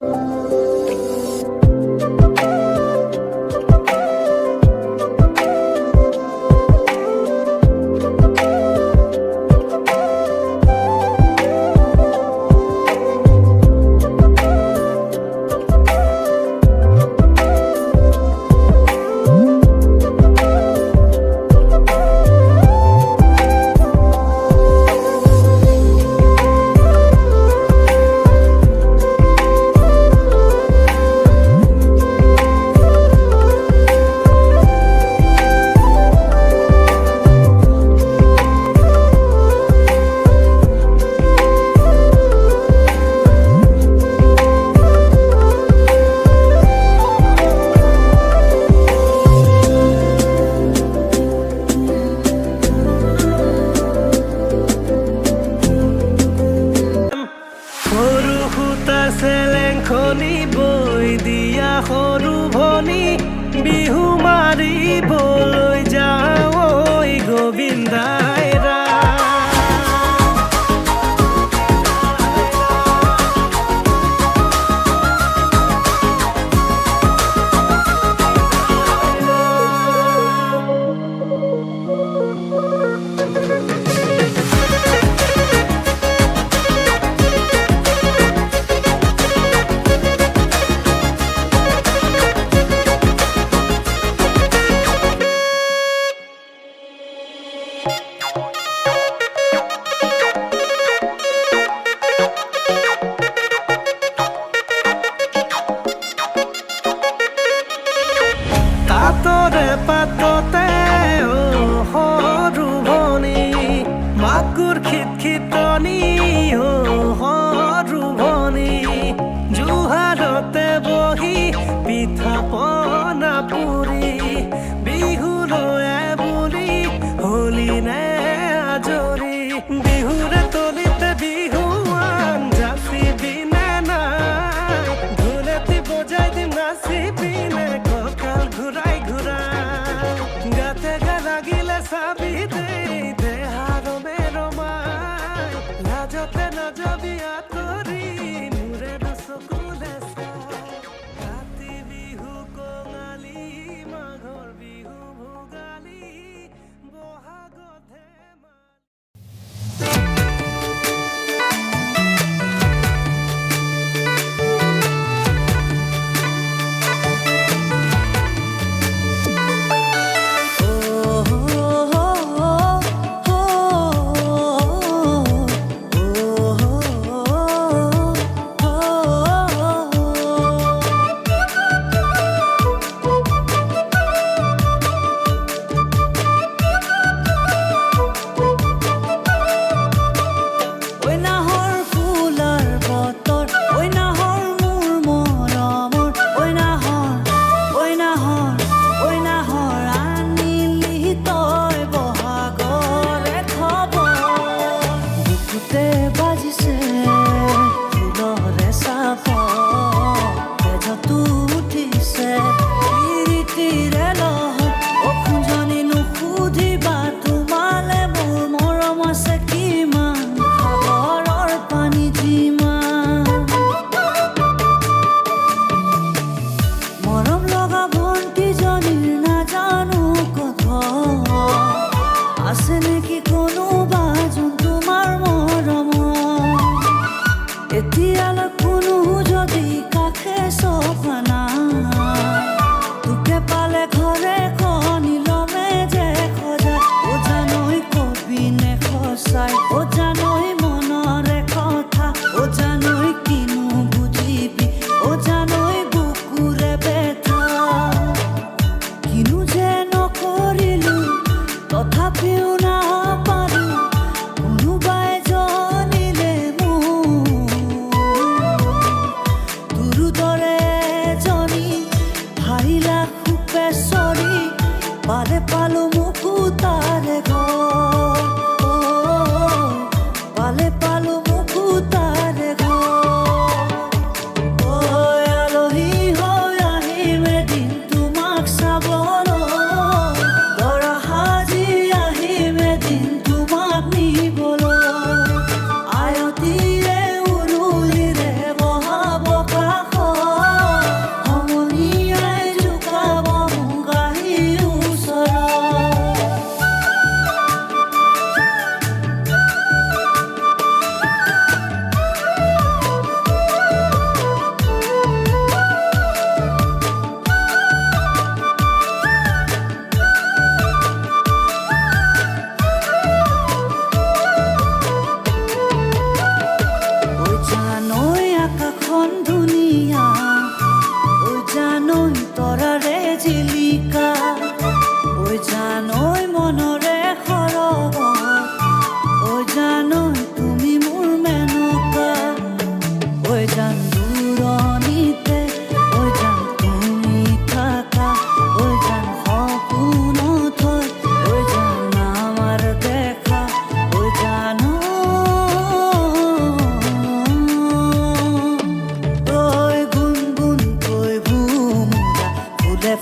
সৰু বৈ দিয়া সৰু ভনী বিহু মাৰিবলৈ যাওঁ ঐ said.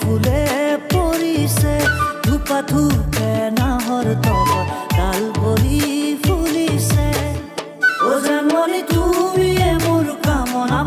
ফুলে পৰিছে ধুপা ধুপে নাহৰ তলত ডাল ভৰি ফুলিছে। অজান মৰি তুমিয়ে মোৰ কামনা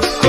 loco